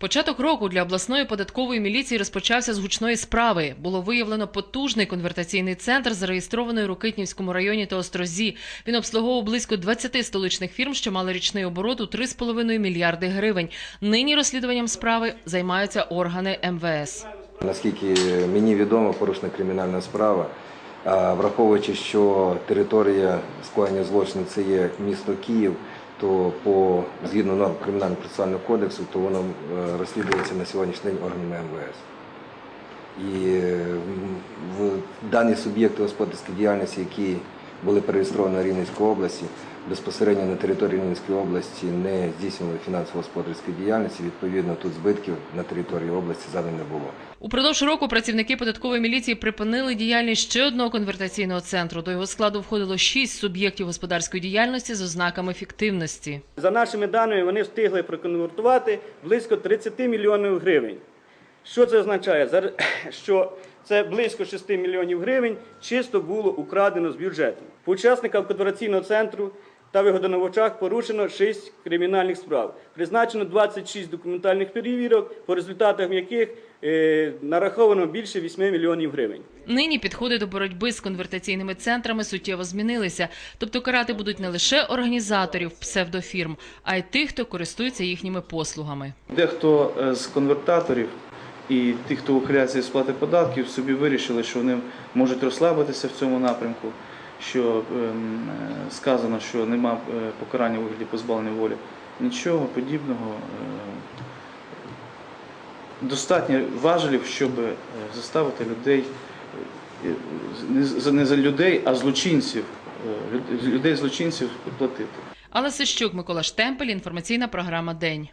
Початок року для обласної податкової міліції розпочався з гучної справи. Було виявлено потужний конвертаційний центр, зареєстрований у Рокитнівському районі та Острозі. Він обслуговував близько 20 столичних фірм, що мали річний оборот у 3,5 мільярди гривень. Нині розслідуванням справи займаються органи МВС. Наскільки мені відомо, порушена кримінальна справа. Враховуючи, що територія скоєння злочину це є місто Київ, то по згідно норм кримінального процесуального кодексу, то воно е, розслідується на сьогоднішній день органами МВС. І в- в дані суб'єкти господарської діяльності, які були перереєстровані на Рівненській області, безпосередньо на території Рівненської області не здійснювали фінансово-господарської діяльності. Відповідно, тут збитків на території області завжди не було. Упродовж року працівники податкової міліції припинили діяльність ще одного конвертаційного центру. До його складу входило шість суб'єктів господарської діяльності з ознаками фіктивності. За нашими даними, вони встигли проконвертувати близько 30 мільйонів гривень. Що це означає? Що це близько 6 мільйонів гривень чисто було украдено з бюджету. По учасникам конвертаційного центру та вигодонавачах порушено 6 кримінальних справ. Призначено 26 документальних перевірок, по результатах яких е, нараховано більше 8 мільйонів гривень. Нині підходи до боротьби з конвертаційними центрами суттєво змінилися. Тобто карати будуть не лише організаторів псевдофірм, а й тих, хто користується їхніми послугами. Дехто е, з конвертаторів і тих, хто ухиляється від сплати податків, собі вирішили, що вони можуть розслабитися в цьому напрямку, що ем, е, сказано, що нема е, покарання у вигляді позбавлення волі. Нічого подібного. е, Достатньо важелів, щоб заставити людей, не за- людей, а злочинців, людей злочинців платити. Але Сищук, Микола Штемпель, інформаційна програма День.